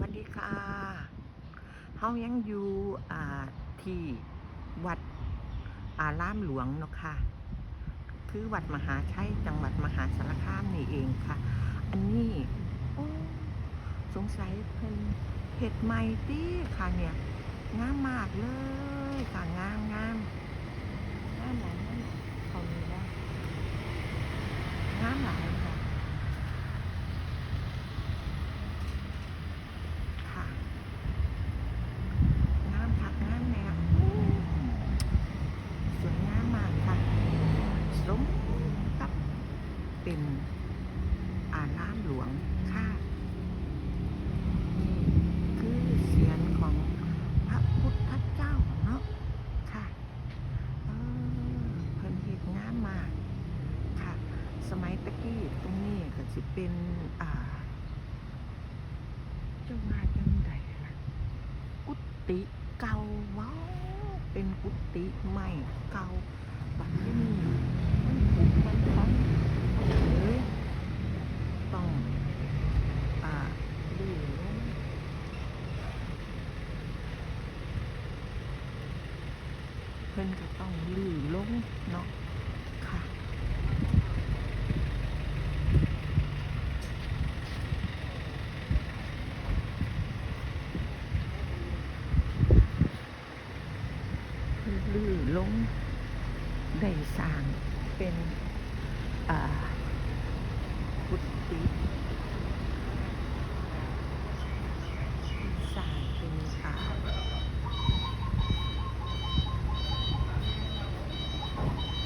วัสดีค่ะเฮายังอยู่ที่วัดอารามหลวงเนาะค่ะ คือวัดมหาชัยจังหวัดมหาสารคามนี่เองค่ะ อันนี้โอ้สงสัยเพิ่นเห็ดใหม่ติค่ะเนี่ยงามมากเลยค่ะงามงามงามหลายงามหลายเขามีแล้วงามหลายค่ะ ค่ะงามพักงามแนวอู้สวยงามมากค่ะ สมกับเป็นอารามหลวงค่ะนี่คือเสียงของพระพุทธเจ้าเนาะค่ะเออเพิ่นเฮ็ดงามมากค่ะ สมัยตะกี้ตรงนี้ก็ สิเป็นอ่าเจ้าว่าจังใดล่ะกุฏิเก่าว้าเป็นกุฏิใหม่เก่าบัดนี้มันผุมันพังเลยต้องอ่าดูเพิ่นก็ต้องลื้อลงเนาะ ลื่นลง ได้สร้างเป็นอ่ากุฏิสร้างเป็นอ่า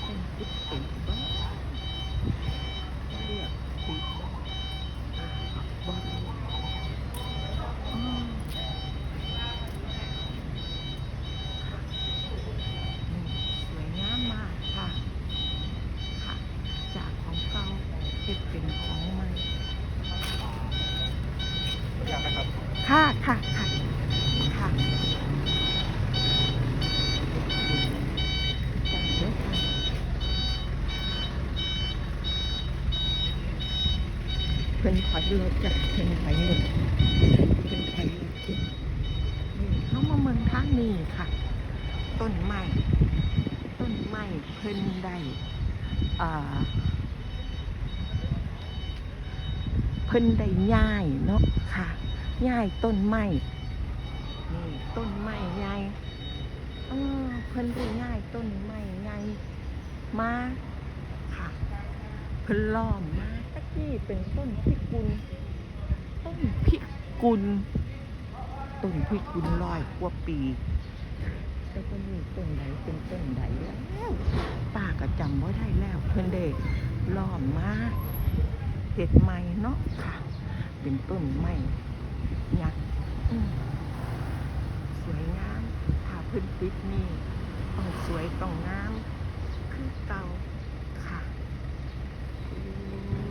เป็นกุฏิบ้างเรียกกุฏิอ่าบ้านอ๋อ นี่สวยงามมากค่ะ ค่ะ จากของเก่าเป็ นเป็นของมันค่ะค่ะค่ะค่ะเด้อค่ะเพิ่นถอยรถจ้ะเพิ่นถอยรถเพิ่นถอยรถจ้ะนี่เข้ามาเมืองทางนี้ค่ะ ต้นไม้ต้นไม้เพิ่นได้อ่าเพิ่นได้ย้ายเนาะค่ะย้ายต้นไม้นี่ต้นไม้ใหญ่เออเพิ่นได้ย้ายต้นไม้ใหญ่มาค่ะ เพิ่นล้อมมาตะกี้เป็นต้นพิกุลต้นพิกุลต้นพิกุลร้อยกว่าปีแต่ก็มีต้นไหนเป็นต้นไหนแล้วป้าก็จำว่าได้แล้ว เพิ่นเด็กล้อมมา เห็ดใหม่เนาะค่ะ เป็นต้นไม้ยักษ์สวยงามถ้าพิ่นปิดนี่ต้องสวยต้องงามคือเก่าค่ะอืม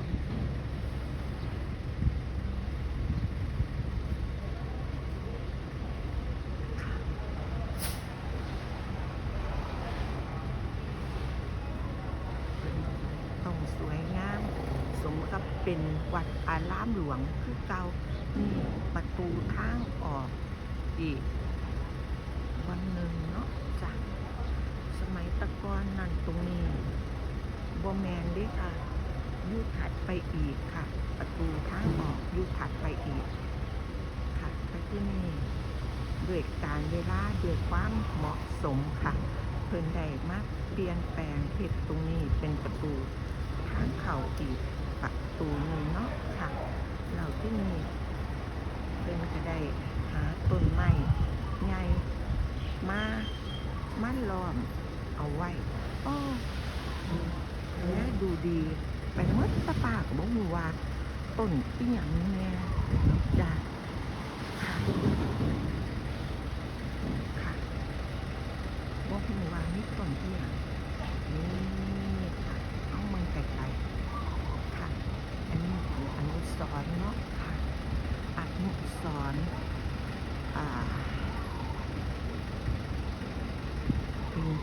ค่ะต้องสวยงาม สมกับเป็นวัดอารามหลวงคือเก่ามีประตูทางออกอีกวันหนึ่งเนาะจ้ะสมัยตะกอนนั่นตรงนี้บอแมนเด้ค่ะยุถัดไปอีกค่ะ ประตูทางออกยุถัดไปอีกค่ะไปที่นี่ด้วยการเวลาด้วยความเหมาะสมค่ะ เพิ่นได้มาเปลี่ยนแปลงเฮ็ดตรงนี้เป็นประตูทางเข้าอีก ตูหนึงเนาะค่ะเราที่นี่เป็นกระไดหาต้นไม้ใหญ่มามันล้อมเอาไว้อ้อและดูดีไปเมดตะปากบอกมือว่าต้นที่หยังแน่จ้ะค่ะ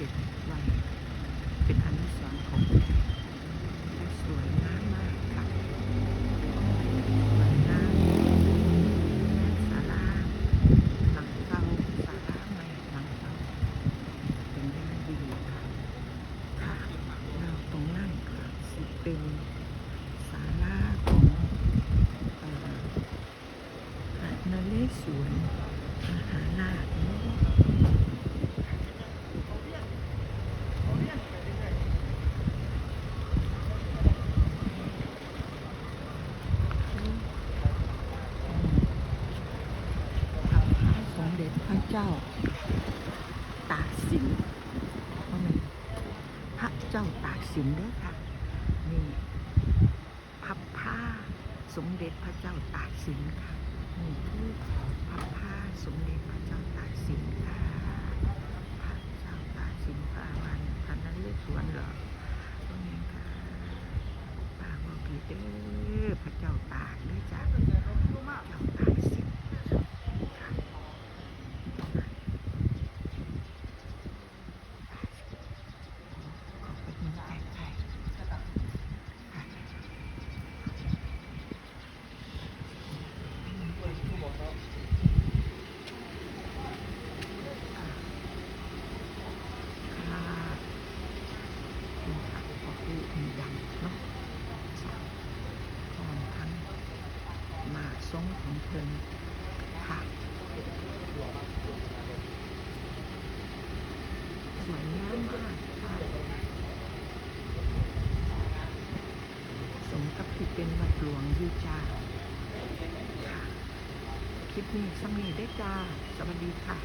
เก็บไว้เป็นอนุสองของสวยงามมากค่ะมันน้ำศาลาหลังเก่าศาลาใหม่หลังเก่าเป็นอย่างดีค่ะค่ะแล้วตรงนั้นก็สิเป็นศาลาของเอ่อนเรศวรมหาราชเนาะ พระพระสมเด็ เจ้า ตากสินพระมันพระเจ้าตากสินเด้อค่ะ นี่พับผ้าสมเด็จพระเจ้าตากสินค่ะ นี่คือพับผ้าสมเด็จพระเจ้าตากสินค่ะ พระเจ้าตากสินพระวันพันนั้นเลือกสวนเหรอตรงนี้ค่ะป่าบอกผิดเด้อพระเจ้าตากเด้อจ้ะพระเจ้าตากสิน ค่ะเป็นผัก พอพูมีดำเนาะสามพร้อมทั้งมาทรงของเพิ่นค่ะสวยงามมากค่ะสมกับที่เป็นวัดหลวงยูจ้าค่ะคลิปนี้สมีได้จ้า สวัสดีค่ะ